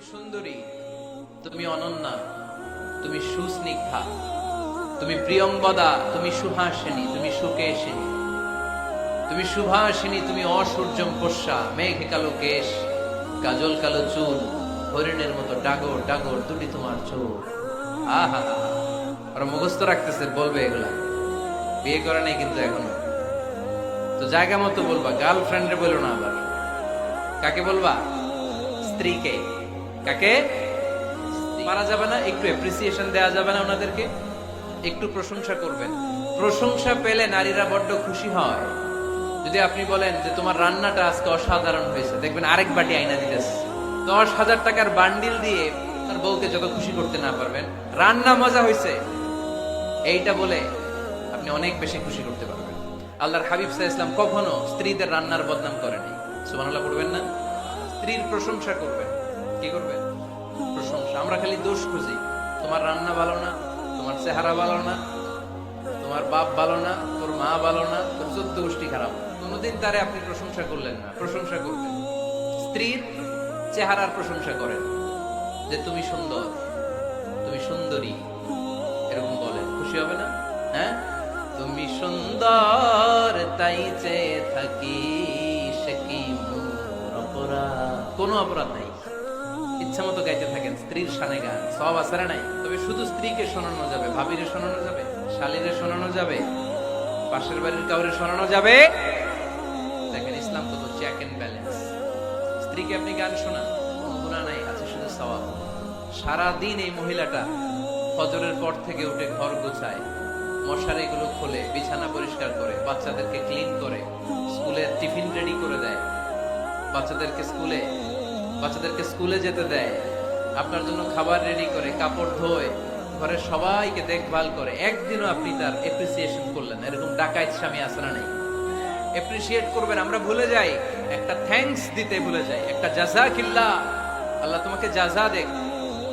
তুমি সুন্দরী, তুমি অনন্যা, তুমি সুস্নিগ্ধা, তুমি প্রিয়ঙ্বদা তুমি সুহাসিনী তুমি সুকেশিনী, তুমি সুভাষিনী, তুমি পোষা মেঘ কালো কেশ, কাজল কালো চুল, হরিণের মতো ডাগর ডাগর, দুটি তোমার চোখ। আহা, ওরা মুখস্থ রাখতেছে, বলবে এগুলা। বিয়ে করে নাই কিন্তু এখনও। তো জায়গা মতো বলবা গার্লফ্রেন্ডে বলো না আবার। কাকে বলবা? স্ত্রীকে। কাকে? মারা যাবে না, একটু অ্যাপ্রিসিয়েশন দেওয়া যাবে না ওনাদেরকে। একটু প্রশংসা করবেন। প্রশংসা পেলে নারীরা বড্ড খুশি হয়। যদি আপনি বলেন যে তোমার রান্নাটা আজকে অসাধারণ হয়েছে, দেখবেন আরেক বাটি আইনা দিতেছে। দশ হাজার টাকার বান্ডিল দিয়ে তার বউকে যত খুশি করতে না পারবেন। রান্না মজা হয়েছে। এইটা বলে আপনি অনেক বেশি খুশি করতে পারবেন। আল্লাহর হাবিব সাহা ইসলাম কখনো স্ত্রীদের রান্নার বদনাম করেনি। সুবহানাল্লাহ, পড়বেন না? স্ত্রীর প্রশংসা করবেন। কি করবেন প্রশংসা। আমরা খালি দোষ খুঁজি। তোমার রান্না ভালো না, তোমার চেহারা ভালো না, তোমার বাপ ভালো না, তোর মা ভালো না, তোর চোদ্দ গোষ্ঠী খারাপ। কোনোদিন তারে আপনি প্রশংসা করলেন না। প্রশংসা করবেন। স্ত্রীর চেহারার প্রশংসা করেন যে, তুমি সুন্দর, তুমি সুন্দরী। এরকম বলেন খুশি হবে না? হ্যাঁ? তুমি সুন্দর, তাই চেয়ে থাকি, সে কি অপরাধ? কোনো অপরাধ নাই। ইচ্ছা মতো গাইতে থাকেন, স্ত্রীর সানে গান, সব আসারে নাই। তবে শুধু স্ত্রীকে শোনানো যাবে, ভাবিরে শোনানো যাবে, শালীরে শোনানো যাবে, পাশের বাড়ির কাউরে শোনানো যাবে। দেখেন, ইসলাম কত চেক এন্ড ব্যালেন্স স্ত্রীকে আপনি গান শোনান গুণা নাই, আছে শুধু সওয়াব। সারাদিন এই মহিলাটা ফজরের পর থেকে উঠে ঘর গোছায়, মশারিগুলো খোলে, বিছানা পরিষ্কার করে, বাচ্চাদেরকে ক্লিন করে স্কুলে টিফিন রেডি করে দেয়। বাচ্চাদেরকে স্কুলে বাচ্চাদেরকে স্কুলে যেতে দেয়। আপনার জন্য খাবার রেডি করে, কাপড় ধোয়, ঘরের সবাইকে দেখভাল করে। একদিনও আপনি তার এপ্রিসিয়েশন করলেন এরকম ডাকাইত স্বামী আসরা নেই? এপ্রিসিয়েট করবেন, আমরা ভুলে যাই। একটা থ্যাঙ্কস দিতে ভুলে যাই। একটা জাজা কিল্লা আল্লাহ তোমাকে জাজা দেখ।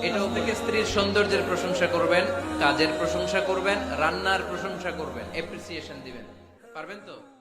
এটাও থেকে স্ত্রীর সৌন্দর্যের প্রশংসা করবেন, কাজের প্রশংসা করবেন, রান্নার প্রশংসা করবেন। এপ্রিসিয়েশন দিবেন। পারবেন তো?